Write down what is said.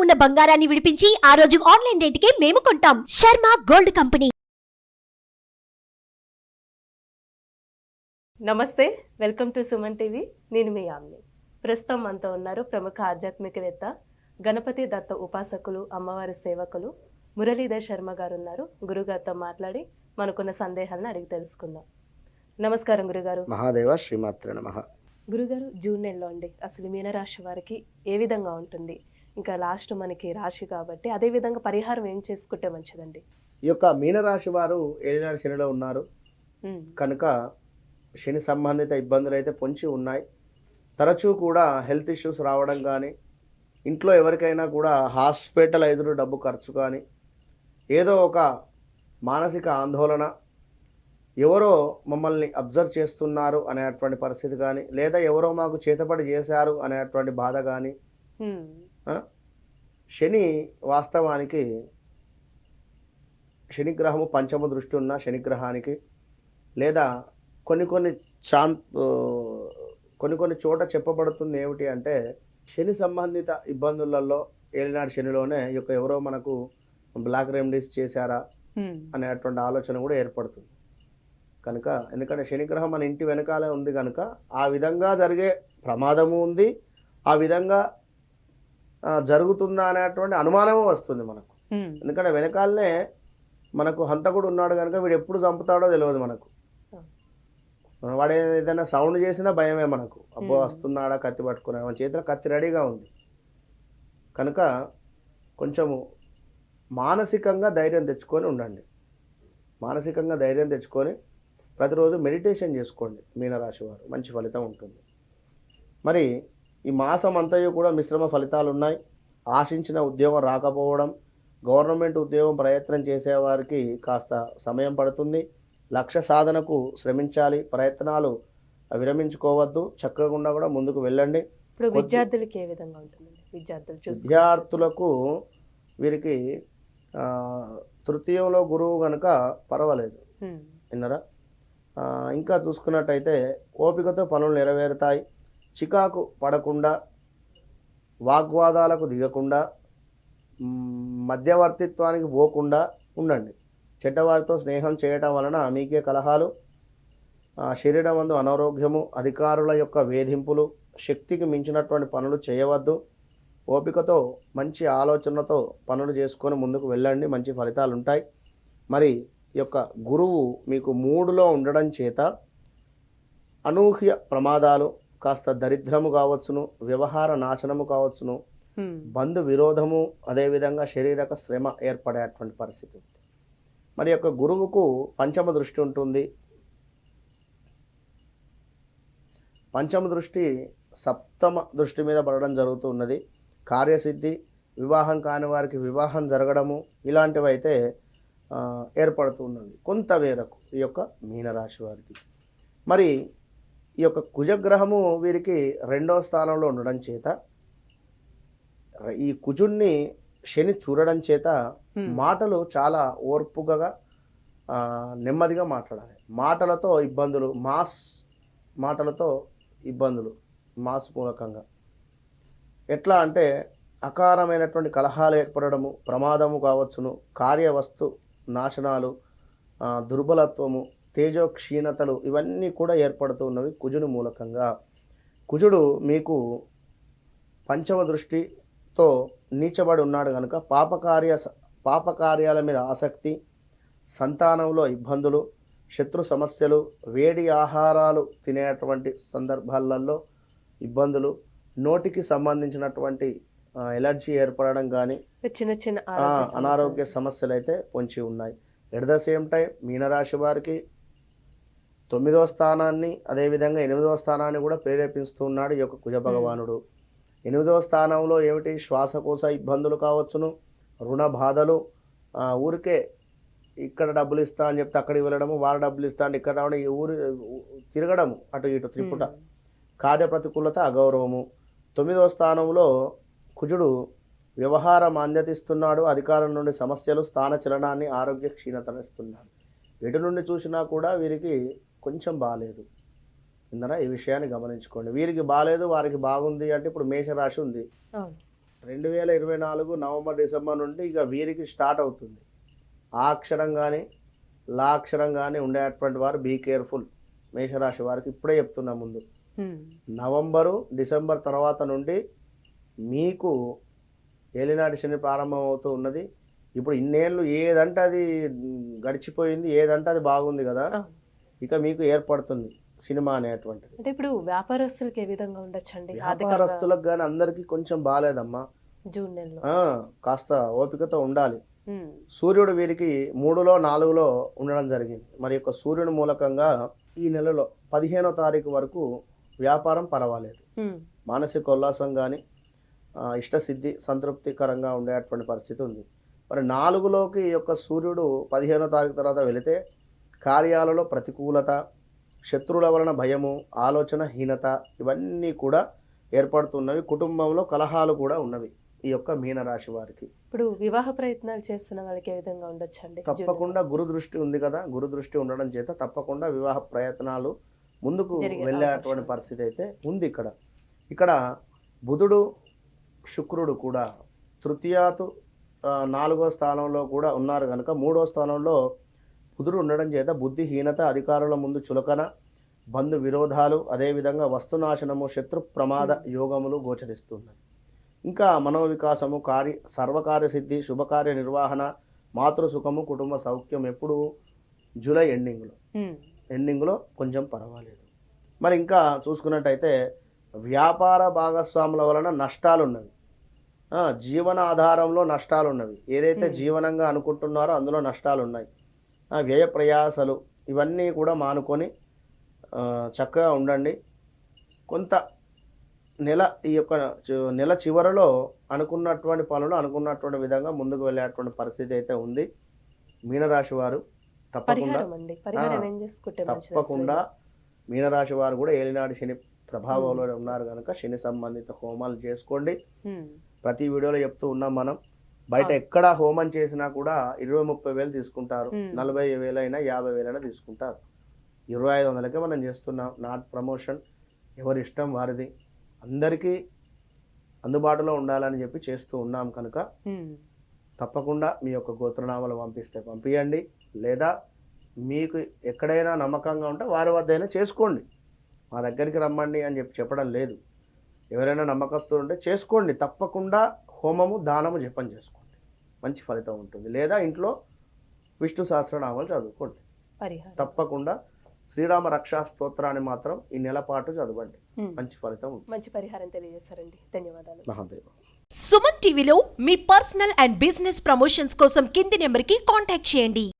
ఉన్న బంగారాన్ని విడిపించి ఆ రోజు ఆన్లైన్ రేటుకే మేము కొంటాం. Sharma gold company. నమస్తే వెల్కమ్ టు సుమన్ టీవీ. నేను మీ ఆమ్ని. ప్రస్తుతం మనతో ఉన్నారు ప్రముఖ ఆధ్యాత్మికవేత్త గణపతి దత్త ఉపాసకులు అమ్మవారి సేవకులు మురళీధర్ శర్మ గారు ఉన్నారు గురుగారితో మాట్లాడి మనకున్న సందేహాలను అడిగి తెలుసుకుందాం. నమస్కారం గురుగారు. మహాదేవ శ్రీమాత్ర నమ. గురుగారు జూన్ నెలలో అండి. అసలు మీనరాశి వారికి ఏ విధంగా ఉంటుంది? ఇంకా లాస్ట్ మనకి రాశి కాబట్టి అదే విధంగా పరిహారం ఏం చేసుకుంటే మంచిదండి? ఈ యొక్క మీనరాశి వారు ఏలినాడు శనిలో ఉన్నారు. కనుక శని సంబంధిత ఇబ్బందులు అయితే పొంచి ఉన్నాయి. తరచూ కూడా హెల్త్ ఇష్యూస్ రావడం కానీ ఇంట్లో ఎవరికైనా కూడా హాస్పిటల్ ఎదురు డబ్బు ఖర్చు కానీ ఏదో ఒక మానసిక ఆందోళన ఎవరో మమ్మల్ని అబ్జర్వ్ చేస్తున్నారు అనేటువంటి పరిస్థితి కానీ లేదా ఎవరో మాకు చేతపడి చేశారు అనేటువంటి బాధ కానీ శని వాస్తవానికి శనిగ్రహము పంచమ దృష్టి ఉన్న శనిగ్రహానికి లేదా కొన్ని కొన్ని శాంత్ కొన్ని కొన్ని చోట చెప్పబడుతుంది ఏమిటి అంటే శని సంబంధిత ఇబ్బందులలో ఏలినాడు శనిలోనే యొక్క ఎవరో మనకు బ్లాక్ రెమెడీస్ చేశారా అనేటువంటి ఆలోచన కూడా ఏర్పడుతుంది. కనుక ఎందుకంటే శనిగ్రహం మన ఇంటి వెనకాలే ఉంది కనుక ఆ విధంగా జరిగే ప్రమాదము ఉంది. ఆ విధంగా జరుగుతుందా అనేటువంటి అనుమానము వస్తుంది మనకు. ఎందుకంటే వెనకాలనే మనకు హంతకుడు ఉన్నాడు కనుక వీడు ఎప్పుడు చంపుతాడో తెలియదు మనకు. వాడు ఏదైనా సౌండ్ చేసినా భయమే మనకు. అబ్బో. వస్తున్నాడా కత్తి పట్టుకున్నాడు మన చేతిలో కత్తి రెడీగా ఉంది. కనుక కొంచెము మానసికంగా ధైర్యం తెచ్చుకొని ఉండండి. మానసికంగా ధైర్యం తెచ్చుకొని ప్రతిరోజు మెడిటేషన్ చేసుకోండి మీనరాశి వారు. మంచి ఫలితం ఉంటుంది. మరి ఈ మాసం అంతయు కూడా మిశ్రమ ఫలితాలు ఉన్నాయి ఆశించిన ఉద్యోగం రాకపోవడం గవర్నమెంట్ ఉద్యోగం ప్రయత్నం చేసేవారికి కాస్త సమయం పడుతుంది. లక్ష్య సాధనకు శ్రమించాలి ప్రయత్నాలు విరమించుకోవద్దు చక్కగా కూడా ముందుకు వెళ్ళండి. ఇప్పుడు విద్యార్థులకి ఏ విధంగా ఉంటుందండి విద్యార్థులు విద్యార్థులకు వీరికి తృతీయంలో గురువు కనుక పర్వాలేదు. విన్నరా? ఇంకా చూసుకున్నట్టయితే ఓపికతో పనులు నెరవేరుతాయి. చికాకు పడకుండా వాగ్వాదాలకు దిగకుండా మధ్యవర్తిత్వానికి పోకుండా ఉండండి. చెడ్డవారితో స్నేహం చేయటం వలన మీకే కలహాలు ఆ, శరీరం అందు అనారోగ్యము అధికారుల యొక్క వేధింపులు శక్తికి మించినటువంటి పనులు చేయవద్దు. ఓపికతో మంచి ఆలోచనతో పనులు చేసుకొని ముందుకు వెళ్ళండి. మంచి ఫలితాలు ఉంటాయి మరి ఈ యొక్క గురువు మీకు మూడులో ఉండడం చేత అనూహ్య ప్రమాదాలు కాస్త దరిద్రము కావచ్చును వ్యవహార నాశనము కావచ్చును బంధు విరోధము అదేవిధంగా శారీరక శ్రమ ఏర్పడేటువంటి పరిస్థితి ఉంది. మరి యొక్క గురువుకు పంచమ దృష్టి ఉంటుంది. పంచమ దృష్టి సప్తమ దృష్టి మీద పడడం జరుగుతూ ఉన్నది. కార్యసిద్ధి వివాహం కాని వారికి వివాహం జరగడము ఇలాంటివి అయితే ఏర్పడుతూ ఉన్నది కొంత మేరకు ఈ యొక్క మీనరాశి వారికి. మరి ఈ యొక్క కుజగ్రహము వీరికి రెండవ స్థానంలో ఉండడం చేత ఈ కుజుణ్ణి శని చూడడం చేత మాటలు చాలా ఓర్పుగా నెమ్మదిగా మాట్లాడాలి. మాటలతో ఇబ్బందులు మాస్ మాటలతో ఇబ్బందులు మాస్ మూలకంగా. ఎట్లా అంటే అకారమైనటువంటి కలహాలు ఏర్పడము ప్రమాదము కావచ్చును కార్యవస్తు నాశనాలు దుర్బలత్వము తేజో క్షీణతలు ఇవన్నీ కూడా ఏర్పడుతూ ఉన్నవి కుజుని మూలకంగా కుజుడు మీకు పంచమ దృష్టితో నీచబడి ఉన్నాడు కనుక పాపకార్య పాపకార్యాల మీద ఆసక్తి సంతానంలో ఇబ్బందులు శత్రు సమస్యలు వేడి ఆహారాలు తినేటువంటి సందర్భాలలో ఇబ్బందులు నోటికి సంబంధించినటువంటి ఎలర్జీ ఏర్పడడం కానీ చిన్న చిన్న. అనారోగ్య సమస్యలు అయితే పొంచి ఉన్నాయి ఎట్ ద సేమ్ టైం మీనరాశి వారికి తొమ్మిదవ స్థానాన్ని అదేవిధంగా ఎనిమిదవ స్థానాన్ని కూడా ప్రేరేపిస్తూ ఉన్నాడు ఈ యొక్క కుజ భగవానుడు. ఎనిమిదవ స్థానంలో ఏమిటి? శ్వాసకోశ ఇబ్బందులు కావచ్చును రుణ బాధలు. ఊరికే ఇక్కడ డబ్బులు ఇస్తా అని చెప్తే అక్కడికి వెళ్ళడము వారు డబ్బులు ఇస్తా అంటే ఇక్కడ రావడం ఈ ఊరు తిరగడము అటు ఇటు త్రిపుట. కార్యప్రతికూలత అగౌరవము. తొమ్మిదవ స్థానంలో కుజుడు వ్యవహార మాంద్యతిస్తున్నాడు అధికారం నుండి సమస్యలు స్థాన చలనాన్ని ఆరోగ్య క్షీణతనిస్తున్నాడు ఎటు నుండి చూసినా కూడా వీరికి కొంచెం బాగాలేదు ఇందన ఈ విషయాన్ని గమనించుకోండి. వీరికి బాగాలేదు వారికి బాగుంది అంటే ఇప్పుడు మేషరాశి ఉంది. రెండు వేల ఇరవై నాలుగు నవంబర్ డిసెంబర్ నుండి ఇక వీరికి స్టార్ట్ అవుతుంది. ఆ అక్షరం కానీ లా అక్షరం కానీ ఉండేటువంటి వారు బీ కేర్ఫుల్ మేషరాశి వారికి ఇప్పుడే చెప్తున్నా ముందు. నవంబరు డిసెంబర్ తర్వాత నుండి మీకు ఏలినాటి శని ప్రారంభం అవుతూ ఉన్నది. ఇప్పుడు ఇన్నేళ్ళు ఏదంటే అది గడిచిపోయింది ఏదంటే అది బాగుంది కదా. ఇక మీకు ఏర్పడుతుంది సినిమా అనేటువంటిది. అంటే ఇప్పుడు వ్యాపారస్తులకి ఏ విధంగా ఉండొచ్చండి? వ్యాపారస్తులకు కానీ అందరికీ కొంచెం బాగాలేదమ్మా. జూన్ నెలలో. కాస్త ఓపికతో ఉండాలి. సూర్యుడు వీరికి మూడులో నాలుగులో ఉండడం జరిగింది. మరి యొక్క సూర్యుని మూలకంగా ఈ నెలలో పదిహేనో తారీఖు వరకు వ్యాపారం పర్వాలేదు. మానసిక ఉల్లాసం కానీ ఇష్టసిద్ధి సంతృప్తికరంగా ఉండేటువంటి పరిస్థితి ఉంది. మరి నాలుగులోకి ఈ యొక్క సూర్యుడు పదిహేనో తారీఖు తర్వాత వెళితే కార్యాలలో ప్రతికూలత శత్రువుల వలన భయము ఆలోచన హీనత ఇవన్నీ కూడా ఏర్పడుతున్నవి. కుటుంబంలో కలహాలు కూడా ఉన్నవి ఈ యొక్క మీనరాశి వారికి. ఇప్పుడు వివాహ ప్రయత్నాలు చేస్తున్న వాళ్ళకి ఏ విధంగా ఉండొచ్చండి? జూన్ తప్పకుండా గురు దృష్టి ఉంది కదా. గురు దృష్టి ఉండడం చేత తప్పకుండా వివాహ ప్రయత్నాలు ముందుకు వెళ్ళేటువంటి. పరిస్థితి అయితే ఉంది ఇక్కడ. ఇక్కడ బుధుడు శుక్రుడు కూడా తృతీయాతు నాలుగో స్థానంలో కూడా ఉన్నారు కనుక మూడో స్థానంలో బుధుడు ఉండడం చేత బుద్ధిహీనత అధికారుల ముందు చులకన బంధు విరోధాలు అదేవిధంగా వస్తునాశనము శత్రు ప్రమాద యోగములు గోచరిస్తున్నాయి ఇంకా మనోవికాసము కార్య సర్వకార్య సిద్ధి శుభకార్య నిర్వహణ మాతృ సుఖము కుటుంబ సౌఖ్యం ఎప్పుడు జూలై ఎండింగ్లో. ఎండింగ్లో కొంచెం పర్వాలేదు. మరి ఇంకా చూసుకున్నట్టయితే వ్యాపార భాగస్వాముల వలన నష్టాలు ఉన్నవి జీవన ఆధారంలో నష్టాలు ఉన్నవి ఏదైతే. జీవనంగా అనుకుంటున్నారో అందులో నష్టాలు ఉన్నాయి వ్యయ ప్రయాసలు ఇవన్నీ కూడా మానుకొని చక్కగా ఉండండి. కొంత నెల ఈ యొక్క నెల చివరలో అనుకున్నటువంటి పనులు అనుకున్నటువంటి విధంగా ముందుకు వెళ్ళేటువంటి పరిస్థితి అయితే ఉంది. మీనరాశి వారు తప్పకుండా తప్పకుండా మీనరాశి వారు కూడా ఏలినాడు శని ప్రభావంలో ఉన్నారు కనుక శని సంబంధిత హోమాలు చేసుకోండి. ప్రతి వీడియోలో చెప్తూ ఉన్నాం మనం. బయట. ఎక్కడ హోమం చేసినా కూడా ఇరవై ముప్పై వేలు తీసుకుంటారు. నలభై వేలైనా యాభై వేలైనా తీసుకుంటారు. ఇరవై ఐదు వందలకే మనం చేస్తున్నాం. Not promotion. ఎవరి ఇష్టం వారిది. అందరికీ అందుబాటులో ఉండాలని చెప్పి చేస్తూ ఉన్నాం కనుక తప్పకుండా మీ యొక్క గోత్రనామాలు పంపిస్తే పంపించండి లేదా మీకు ఎక్కడైనా నమ్మకంగా ఉంటే వారి వద్దైనా చేసుకోండి. మా దగ్గరికి రమ్మండి అని చెప్పి చెప్పడం లేదు. ఎవరైనా నమ్మకస్తులు ఉంటే చేసుకోండి. తప్పకుండా హోమము దానము జపం చేసుకోండి. మంచి ఫలితం ఉంటుంది. లేదా ఇంట్లో విష్ణు సహస్రనామాలు చదువుకోండి. పరిహారం. తప్పకుండా శ్రీరామ రక్షా స్తోత్రాన్ని మాత్రం ఈ నెల పాటు చదవండి. మంచి ఫలితం మంచి పరిహారం తెలియజేశారండి ధన్యవాదాలు. మహాదేవ. సుమన్ టీవీలో మీ పర్సనల్ అండ్ బిజినెస్ ప్రమోషన్స్ కోసం కింది నెంబర్కి కాంటాక్ట్ చేయండి.